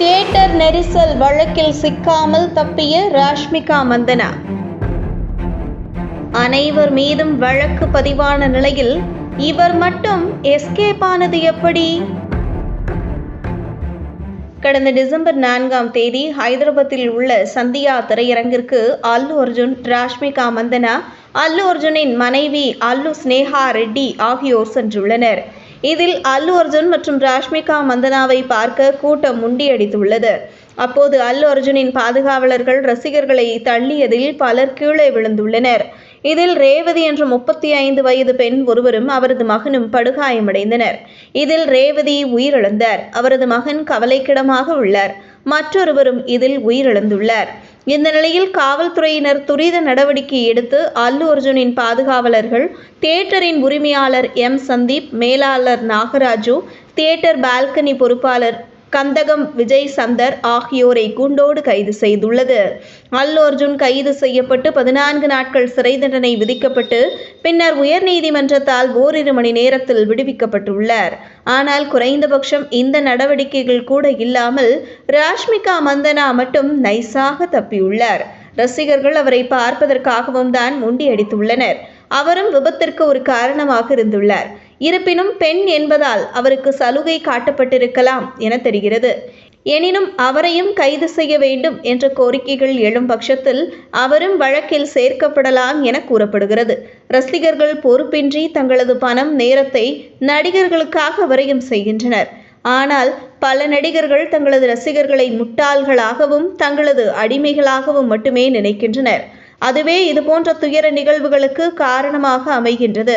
Theatre நெரிசல் வழக்கில் சிக்காமல் தப்பிய ராஷ்மிகா மந்தனா. அனைவர் மீதும் வழக்கு பதிவான நிலையில் இவர் மட்டும் எஸ்கேப் ஆனது எப்படி? கடந்த டிசம்பர் நான்காம் தேதி ஹைதராபாத்தில் உள்ள சந்தியா திரையரங்கிற்கு அல்லு அர்ஜுன் ராஷ்மிகா மந்தனா அல்லு அர்ஜுனின் மனைவி அல்லு ஸ்னேகா ரெட்டி ஆகியோர் சென்றுள்ளனர். இதில் அல்லு அர்ஜுன் மற்றும் ராஷ்மிகா மந்தனாவை பார்க்க கூட்டம் முண்டியடித்துள்ளது. அப்போது அல்லு அர்ஜுனின் பாதுகாவலர்கள் ரசிகர்களை தள்ளியதில் பலர் கீழே விழுந்துள்ளனர். இதில் ரேவதி என்ற முப்பத்தி ஐந்து வயது பெண் ஒருவரும் அவரது மகனும் படுகாயமடைந்தனர். இதில் ரேவதி உயிரிழந்தார். அவரது மகன் கவலைக்கிடமாக உள்ளார். மற்றொருவரும் இதில் உயிரிழந்துள்ளார். இந்த நிலையில் காவல்துறையினர் துரித நடவடிக்கை எடுத்து அல்லு அர்ஜுனின் பாதுகாவலர்கள் தியேட்டரின் உரிமையாளர் எம் சந்தீப் மேலாளர் நாகராஜு தியேட்டர் பால்கனி பொறுப்பாளர் கந்தகம் விஜய் சந்தர் ஆகியோரை குண்டோடு கைது செய்துள்ளது. அல்லு அர்ஜுன் கைது செய்யப்பட்டு பதினான்கு நாட்கள் சிறை தண்டனை விதிக்கப்பட்டு பின்னர் உயர்நீதிமன்றத்தால் ஓரிரு மணி நேரத்தில் விடுவிக்கப்பட்டுள்ளார். ஆனால் குறைந்தபட்சம் இந்த நடவடிக்கைகள் கூட இல்லாமல் ராஷ்மிகா மந்தனா மட்டும் நைஸாக தப்பியுள்ளார். ரசிகர்கள் அவரை பார்ப்பதற்காகவும் தான் முண்டியடித்துள்ளனர். அவரும் விபத்திற்கு ஒரு காரணமாக இருந்துள்ளார். இருப்பினும் பெண் என்பதால் அவருக்கு சலுகை காட்டப்பட்டிருக்கலாம் என தெரிகிறது. எனினும் அவரையும் கைது செய்ய வேண்டும் என்ற கோரிக்கைகள் எழும் பட்சத்தில் அவரும் வழக்கில் சேர்க்கப்படலாம் என கூறப்படுகிறது. ரசிகர்கள் பொறுப்பின்றி தங்களது பணம் நேரத்தை நடிகர்களுக்காக வரையும் செய்கின்றனர். ஆனால் பல நடிகர்கள் தங்களது ரசிகர்களை முட்டாள்களாகவும் தங்களது அடிமைகளாகவும் மட்டுமே நினைக்கின்றனர். அதுவே இதுபோன்ற துயர நிகழ்வுகளுக்கு காரணமாக அமைகின்றது.